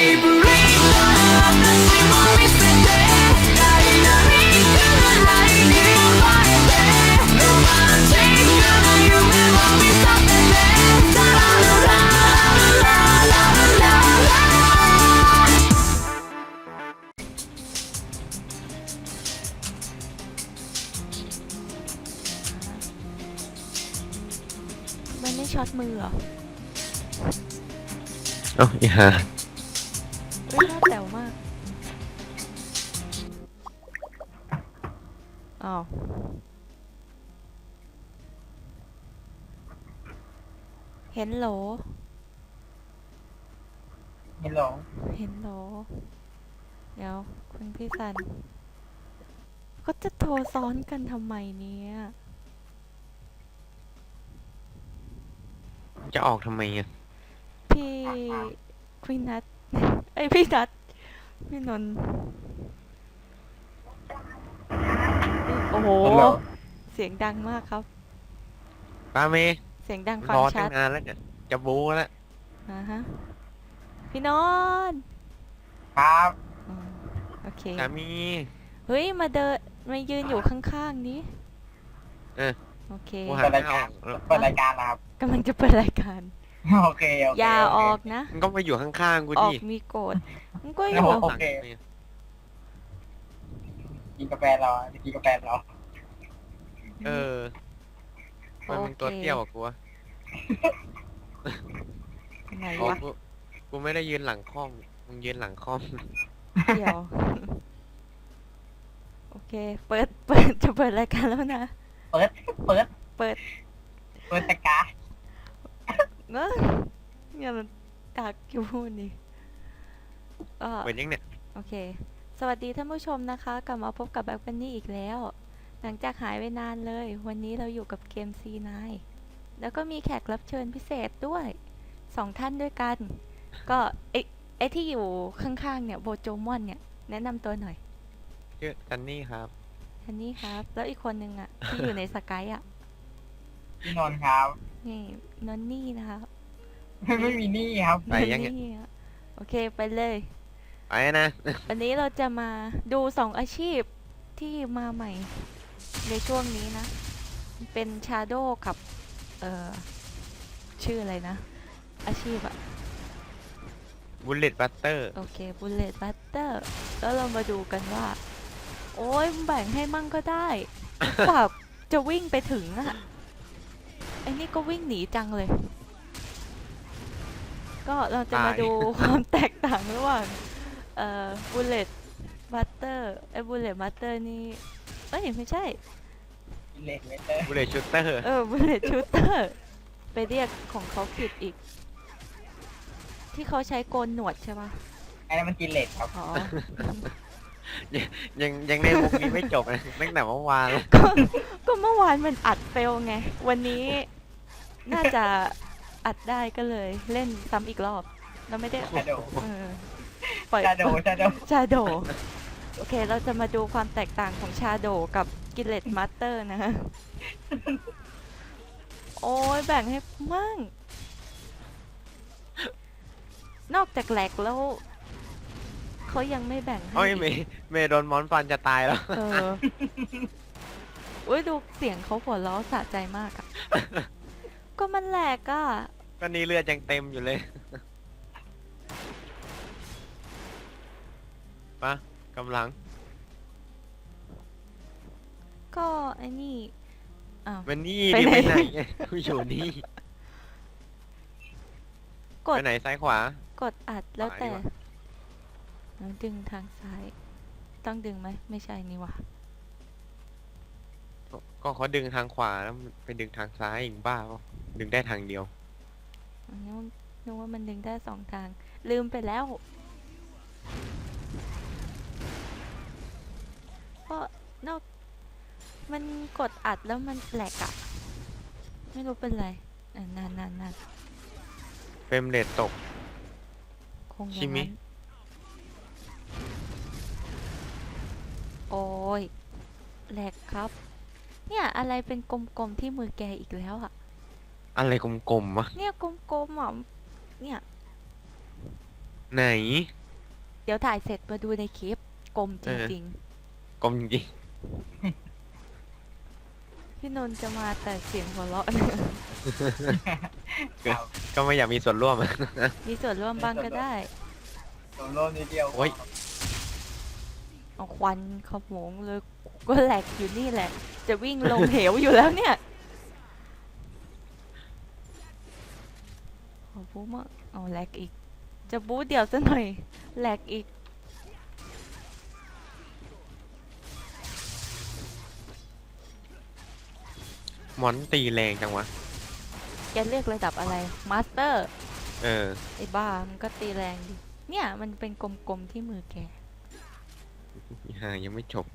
มันไม่ช็อตมือเหรอ เอ้าอีห่า เห็นโหลเฮลโหลเห็นโหล เดี๋ยวคุณพี่สัน ก็จะโทรซ้อนกันทำไมเนี่ย จะออกทำไมอะพี่พี่นัทไอยพี่นัทพี่นนท์โอ้โหเฮลโหลเสียงดังมากครับป้าเมย์เสียงดังฟังรอชัตั้ดงนานแล้วเนี่ย จะบู๊แล้ว อ่าฮะพี่นนท์ครับอืมโอเค สามี เฮ้ย มาเดิน มายืนอยู่ข้างๆนี้เออ โอเคกูหาไม่ออกแล้วเปิดรายการนะครับ กำลังจะเปิดรายการ โอเคโอเคอย่าโเค ออกนะ มึงก็มาอยู่ข้างๆกูออดิกมีโกรธมันก็อโอ้ยู่โหหลังทำไมอะกินกาแฟเราอะกินกาแฟเราเออ ทำไมมึงตัวเตี้ยวกว่ากูวะไหนอ๋อวะกูกูไม่ได้ยืนหลังคอมมึงยืนหลังคอม เดี๋ยว โอเค เปิด เปิด จะเปิดรายการแล้วนะ เปิด เปิด เปิด เปิดตะกร้าเนอะอย่ากักอยู่พูดดิก็เปิดยังเนี่ย โอเค สวัสดีท่านผู้ชมนะคะ กลับมาพบกับแบ็คบันนี่อีกแล้ว หลังจากหายไปนานเลย วันนี้เราอยู่กับเกม C9 แล้วก็มีแขกรับเชิญพิเศษด้วยสองท่านด้วยกัน ก็ไอไอที่อยู่ข้างๆเนี่ยโบโจมอนเนี่ย แนะนำตัวหน่อยชื่อซันนี่ครับทันนี่ครับ แล้วอีกคนนึงอะ ที่อยู่ในสกายอะ พี่นนท์ครับ นี่นนนี่นะคะไม่มีหนี่ครับ ไปยังไงนนี่อะโอเคไปเลย ไปนะ วันนี้เราจะมาดูสองอาชีพที่มาใหม่ ในช่วงนี้นะ เป็นชาโดกับ เอ่อ ชื่ออะไรนะ อาชีพอะบุลเลตบัตเตอร์ โอเคบุลเลตบัตเตอร์แล้วเรามาดูกันว่า โอ้ยแบ่งให้มั่งก็ได้กว่าจะวิ่งไปถึงอะไอ้นี่ก็วิ่งหนีจังเลย ก็เราจะมาตาย ดูความแตกต่างระหว่าง เอ่อบุลเลตบัตเตอร์ไอ้บุลเลตบัตเตอร์นี่ เอ้ย ไม่ใช่ เลดเวเตอร์บุลเลตชูเตอร์เออบุลเลตชูเตอร์ไปเรียกของเขาผิดอีก ที่เขาใช้โกนหนวดใช่ปะไอ้นั่นมันกินเลดครับอ๋อ ยังยังในมุกนี้ไม่จบเลยตั้งแต่เมื่อวานแล้วก็ก็เมื่อวานมันอัดเฟลไง วันนี้น่าจะอัดได้ก็เลย เล่นซ้ำอีกรอบ เราไม่ได้ชาโดเออปล่อยชาโดชาโดชาโด โอเค เราจะมาดูความแตกต่างของชาโดกับกิเลตมาสเตอร์นะฮะ โอ้ยแบ่งให้มั่ง นอกจากแหลกแล้ว เขายังไม่แบ่งให้โอ้ยอีกเมย์เมย์โดนมอนฟันจะตายแล้ว เอออุ้ยดูเสียงเขาหัวเราะสะใจมากอะ ก็มันแหลกอะก็นี่เลือดยังเต็มอยู่เลยปะ กำลัง ก็ไอ้นี่อ้าววันนี้ไปดิไหนไปไหนกูอยู่นี่กดไปไหนซ้ายขวา กดอัดแล้วขวาแต่ดีกว่าแล้วดึงทางซ้าย ต้องดึงไหมไม่ใช่นี่หวะก็ก็เขาดึงทางขวาแล้วไปดึงทางซ้ายอีกบ้าเปล่าดึงได้ทางเดียวอันนี้นึกว่ามันดึงได้สองทาง ลืมไปแล้ว ก็นอกมันกดอัดแล้วมันแหลกอะไม่รู้เป็นไรอะนานนานนานเฟรมเรทตก คงอชิย่างมิ นั้นโอ้ยแหลกครับ เนี่ยอะไรเป็นกลมๆที่มือแกอีกแล้วอะอะไรกลมๆวะเนี่ยกลมๆอะเนี่ย ไหน เดี๋ยวถ่ายเสร็จมาดูในคลิปกลมจเออริง กลมจริงๆพี่นนท์จะมาแต่เสียงหัวเราะครับๆก็ไม่อยากมีส่วนร่วม มีส่วนร่วมบ้างก็ได้ผมโลนิดเดียวโอ้ย เอาควันขโมงเลยก็แหลกอยู่นี่แหละ จะวิ่งลงเหวอยู่แล้วเนี่ยโอ้บูมาเอาแหลกอีก จะบูเดี๋ยวซะหน่อยแหลกอีก มอนตีแรงจังวะ แกเรียกระดับอะไร มาสเตอร์ เออ ไอ้บ้า มันก็ตีแรงดิ เนี่ย มันเป็นกลมๆที่มือแกฮายังไม่จบ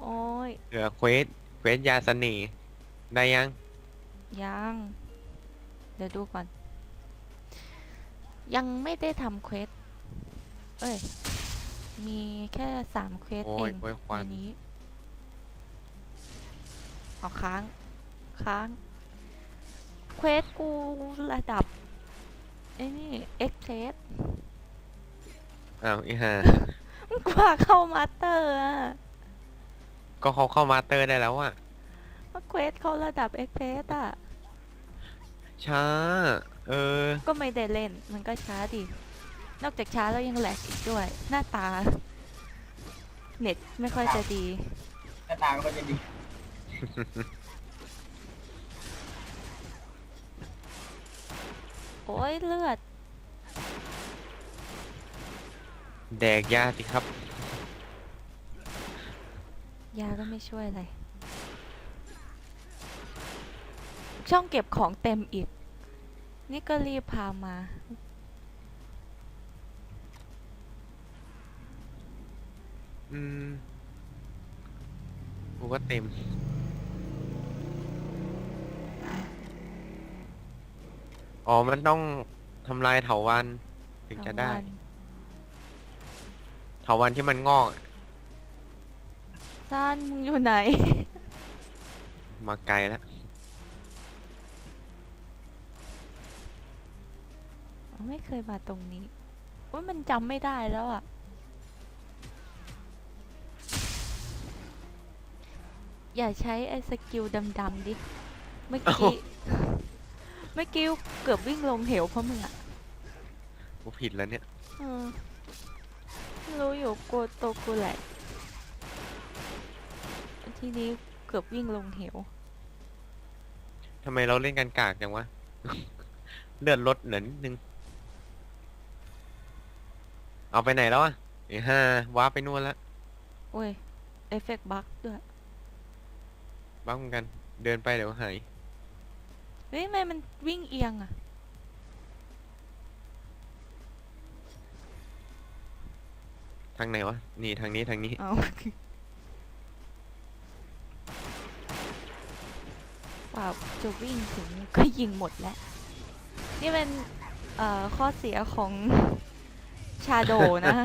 โอ้ย เหลือเควส เควสยาเสน่ห์ได้ยัง ยัง เดี๋ยวดูก่อน ยังไม่ได้ทำเควส เอ้ย มีแค่สามเควสโอ้เอยงโอ้ยควันในนี้ เอาค้าง ค้าง เควสกูระดับไอ้นี่ เอ็กเทสอ้าวอีฮากว่าเข้ามาสเตอร์อะก็เขาเข้ามาสเตอร์ได้แล้วอะว่าเควสเขาระดับเอ็กเทสอะช้า เออ ก็ไม่ได้เล่น มันก็ช้าดิ นอกจากช้าแล้วยังแหลกอีกด้วย หน้าตา เน็ตไม่ค่อยจะดี หน้าตาก็จะดี โอ้ยเลือด แดกยาสิครับ ยาก็ไม่ช่วยอะไร ช่องเก็บของเต็มอีก นี่ก็รีบพามา อืมกูก็เต็ม อ๋อ มันต้องทำลายเถาวันถึงจะได้ ทั้งวันเถาวันที่มันงอกอะซ่านมึงอยู่ไหน มาไกลแล้วไม่เคยมาตรงนี้ว่ามันจำไม่ได้แล้วอะ อย่าใช้ไอ้สกิลดำๆดิ เมื่อกี้ เมื่อกี้เกือบวิ่งลงเหวเพราะมึงอะกูผิดแล้วเนี่ย เออรู้อยู่กลัวตัวกูแหละ ทีนี้เกือบวิ่งลงเหว ทำไมเราเล่นกันกากจังวะ เลือดลดเหลือนิดนึง เอาไปไหนแล้วอะไอ้ห่าว้าร์ปไปนู่นแล้วโอ้ย เอฟเฟกต์บั๊กด้วยบ้าเหมือนกัน เดินไปเดี๋ยวหาย เฮ้ยทำไมมันวิ่งเอียงอะทางไหนวะ นี่ทางนี้ทางนี้ เอาเปล่าจะวิ่งถึงก็ยิงหมดแล้ว นี่เป็นเอ่อข้อเสียของชาโดนะ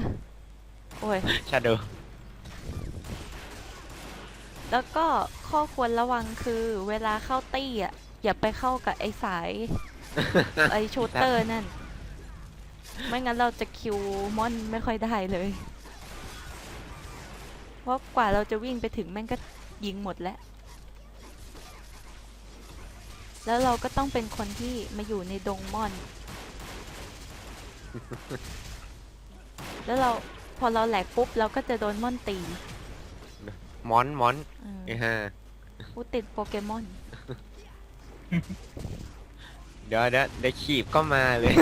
โอ้ย ชาโดแล้วก็ข้อควรระวังคือเวลาเข้าตี้อะ อย่าไปเข้ากับไอ้สาย ไอ้ชูเตอร์นั่น ไม่งั้นเราจะคิวมอนไม่ค่อยได้เลย เพราะกว่าเราจะวิ่งไปถึงแม่งก็ยิงหมดแล้ว แล้วเราก็ต้องเป็นคนที่มาอยู่ในดงม่อน แล้วเราพอเราแหลกปุ๊บเราก็จะโดนม่อนตี มอนมอนเออไอ้ห่ากูติดโปเกมอน เดี๋ยวเดี๋ยวเดี๋ยวขีบก็มาเลย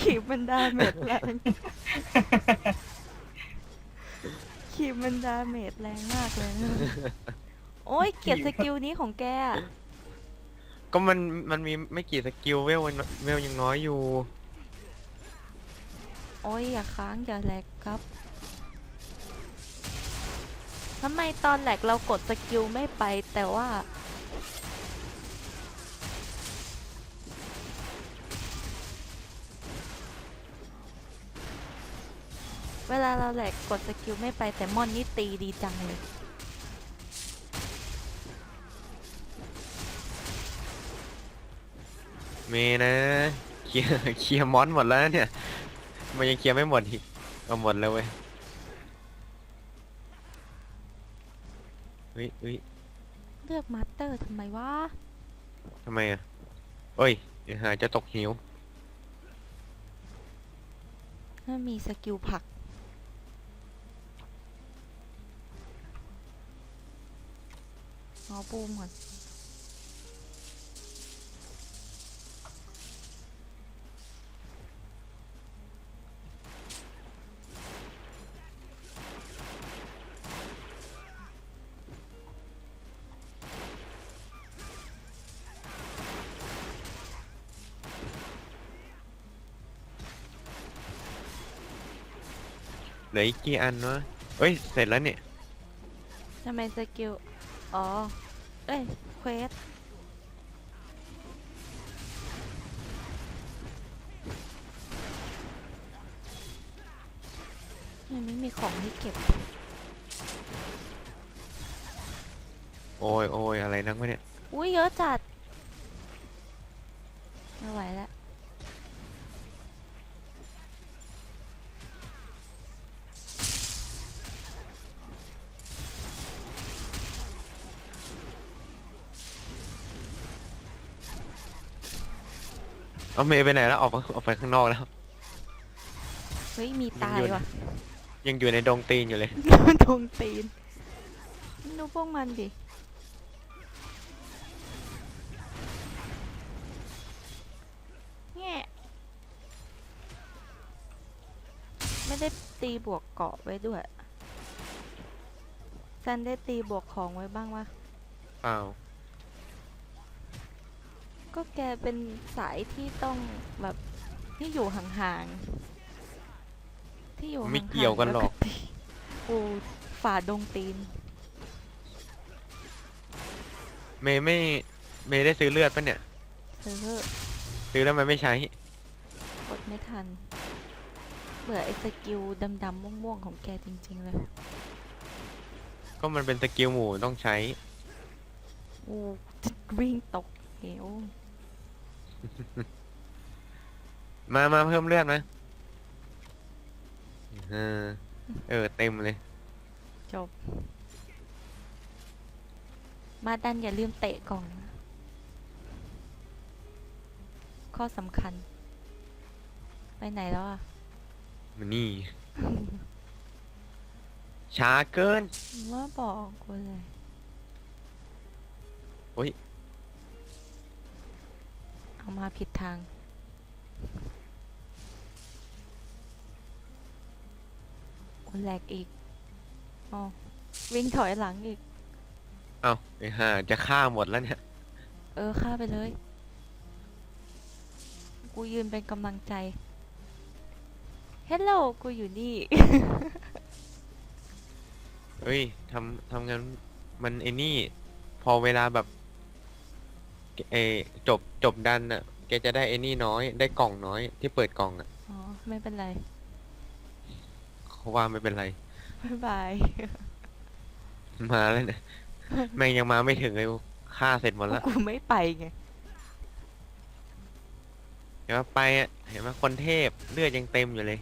ขีบมันดาเมจแรง ขีบมันดาเมจแรงมากเลยนะโอ้ยเกลียดสกิลนี้ของแกอะก็มันมันมีไม่กี่สกิลเวลมันเวลยังน้อยอยู่โอ้ยอย่าค้างอย่าแหลกครับทำไมตอนแหลกเรากดสกิลไม่ไป แต่ว่า เวลาเราแหลกกดสกิลไม่ไปแต่มอนนี่ตีดีจังเลยมเมย์นะเคลียร์เคลียร์มอนหมดแล้วนะเนี่ย มันยังเคลียร์ไม่หมดอีกเอาหมดแล้วเว้ยเฮ้ยเฮ้ยเลือกมาสเตอร์ทำไมวะทำไมอะเอ้ยเดี๋ยวหาจะตกหิว ถ้ามีสกิลผลัก เอาบูมก่อนเหลืออีกกี่อันวะเอ้ย เสร็จแล้วเนี่ย ทำไมสกิล อ๋อเอ้ย เควส มันไม่มีของให้เก็บ โอ้ยโอ้ยอะไรนักวะเนี่ย อุ้ยเยอะจัด ไม่ไหวแล้ว เอาเมย์ไปไหนแล้วออกไปออกไปข้างนอกแล้ว เฮ้ยมีตายว่ะยังอยู่ในดงตีนอยู่เลยทงตีนดูพวกมันดิแง่ไม่ได้ตีบวกเกาะไว้ด้วยซันได้ตีบวกของไว้บ้างวะเปล่า ก็แกเป็นสายที่ต้องแบบที่อยู่ห่างๆ ที่อยู่ห่างๆไม่เกี่ยวกันหรอก แล้ตีกูฝ่าดงตีน เมย์ไม่ เมย์ได้ซื้อเลือดปะเนี่ย เธอซื้อแล้วมันไม่ใช้ กดไม่ทัน เบื่อไอ้สกิลดำๆม่วงๆ ของแกจริง ๆ เลย ก็มันเป็นสกิลหมู่ต้องใช้อูจะวิ่งตกเหว มามาเพิ่มเลือดไหมเออเออเต็มเลย จบ มาดันอย่าลืมเตะกล่องนะข้อสำคัญ ไปไหนแล้วอะ มันนี่ ช้าเกิน ว่าบอกกูเลย โอ๊ย เอามาผิดทางกูแหลกอีกอ๋อวิ่งถอยหลังอีก เอาไอ้ห่าจะฆ่าหมดแล้วเนี่ย เออฆ่าไปเลย กูยืนเป็นกำลังใจ เฮลโลกูอยู่นี่ เฮ้ยทำทำงานมันไอ้นี่ พอเวลาแบบ เออจบจบดันอะ แกจะได้ไอ้นี่น้อย ได้กล่องน้อยที่เปิดกล่องอะอ๋อ ไม่เป็นไร เขาว่าไม่เป็นไร บ๊ายบาย มาแล้วเนี่ย แม่งยังมาไม่ถึงเลยฆ่าเสร็จหมดแล้วกูไม่ไปไงเดี๋ยวไปอะ เห็นไหมคนเทพเลือดยังเต็มอยู่เลย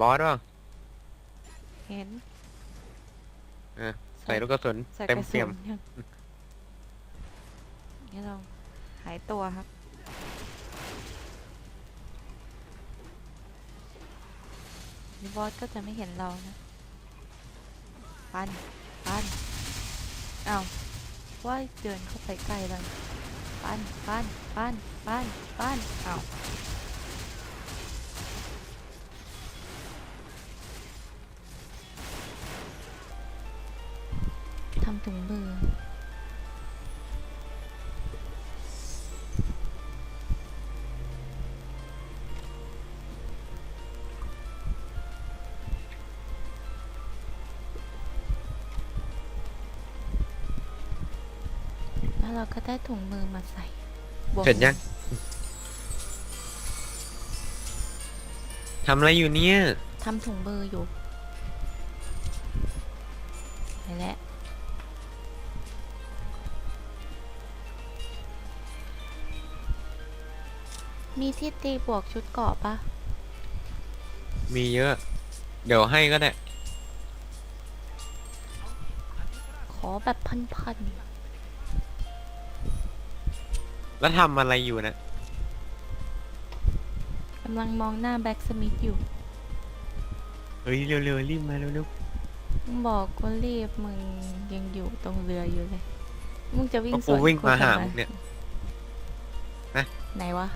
บอสป่ะเห็นอะใส่ลูกกระสุนใส่เต็มกระสุเปี่ยม นยังนี่ลองหายตัวครับ นี่บอสก็จะไม่เห็นเรานะ ปัน ปันอ้าวว่าเดินเข้าไปใกล้แล้ว ปัน ปัน ปัน ปัน ปันอ้าว ถุงมือเราก็ได้ถุงมือมาใส่บวกเสร็จยังทำอะไรอยู่เนี่ย ทำถุงมืออยู่ไปแล้ว มีที่ตีบวกชุดเกราะปะมีเยอะ เดี๋ยวให้ก็ได้ ขอแบบพันแล้วทำอะไรอยู่นะ ๆกำลังมองหน้าแบ็กสมิธอยู่เฮ้ยเร็วๆรีบมาเร็วมึงบอกกูรีบมึงยังอยู่ตรงเรืออยู่เลย มึงจะๆวิ่งก็สกูวนวิ่งมาหาทำไมึงเนี่ย ไหนวะ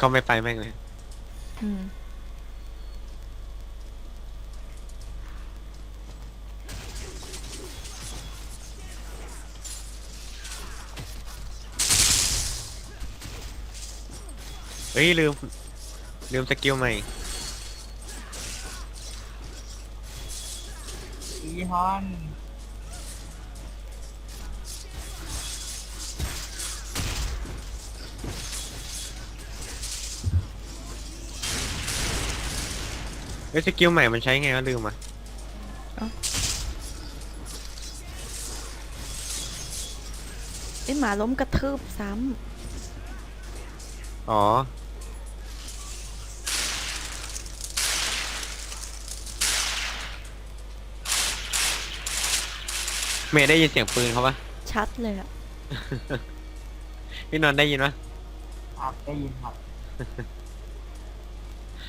ก็ไม่ไปแม่งเลยอืมเฮ้ยลืม ลืมสกิลใหม่อีฮอน เฮ้ยสกิลใหม่มันใช้ไงก็ลืมอะไอยหมาล้มกระทืบซ้อ๋อ เมย์ได้ยินเสียงปืนเขาปะำชัดเลยอะพี่นนท์ได้ยินปะครับได้ยินครับ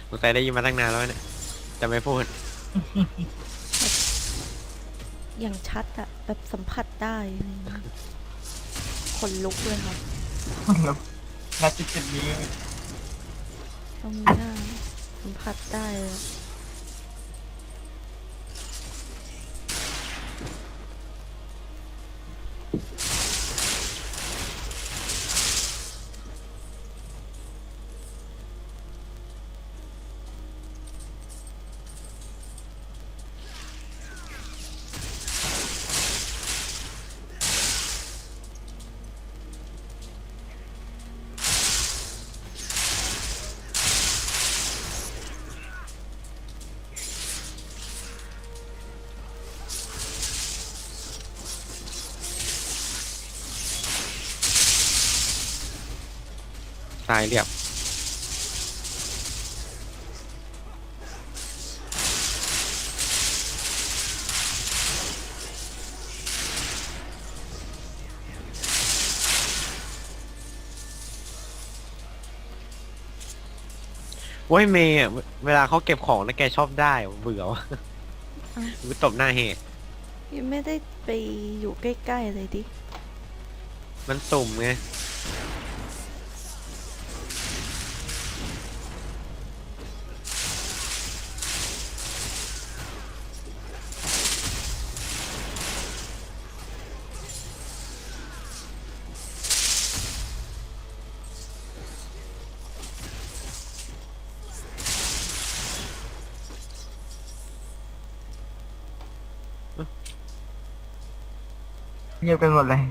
สงสัยได้ยินมาตั้งนานแล้วเนี่ย จะไม่พูด อย่างชัดอะแบบสัมผัสได้อะไรอย่างเงี้ยขนลุกเลยครับณจุดจุดๆนี้ ตรงเนี้ยสัมผัสได้เลย ตายเรียบ โอ้ยเมย์อะเวลาเขาเก็บของแล้วแกชอบได้ว่ะเบื่อวะกูตบหน้าเฮยังไม่ได้ไปอยู่ใกล้ๆเลยดิ มันสุ่มไง เงียบกันหมดเลย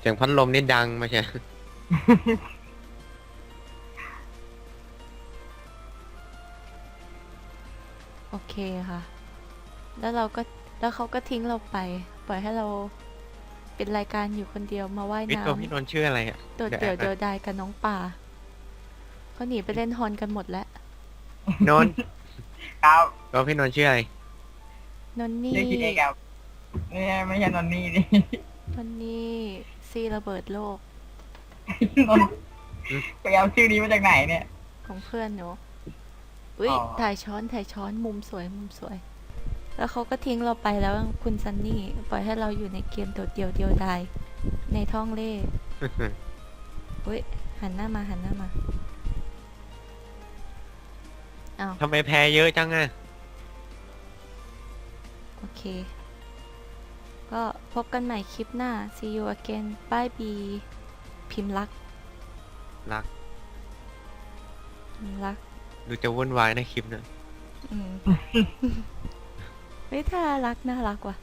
เสียงพัดลมนี่ดังมาใช่ โอเคค่ะ แล้วเราก็แล้วเขาก็ทิ้งเราไป ปล่อยให้เราเป็นรายการอยู่คนเดียวมาว่ายพี่น้ตัวพี่นนท์ชื่ออะไรอะำโดดเดี๋เดี่ยยววแอบนะเดียวดายกับน้องป่าเขาหนีไปเล่นฮอนกันหมดแล้ว นนท์ครับตัวพี่นนท์ชื่ออะไรนนนี่เรียกพี่เอกครับไม่ใช่ไม่ใช่นนนี่ดิ นนนี่ซีระเบิดโลกนนไปเอาชื่อนี้มาจากไหนเนี่ย ของเพื่อนหนูอุ้ยอ๋อ ถ่ายช้อนถ่ายช้อนมุมสวยมุมสวย แล้วเขาก็ทิ้งเราไปแล้วคุณซันนี่ ปล่อยให้เราอยู่ในเกมโดดเดี่ยวเดียวดายในท้องเล่อุ้ยหันหน้ามาหันหน้ามาอ้าวทำไมแพ้เยอะจังอะโอเค ก็ พบกันใหม่คลิปหน้า see you again ป้ายบี พิมพ์รัก รัก พิมพ์รัก ดูจะวุ่นวายในคลิปนะ อืม เฮ้ยถ้ารักน่ารักว่ะ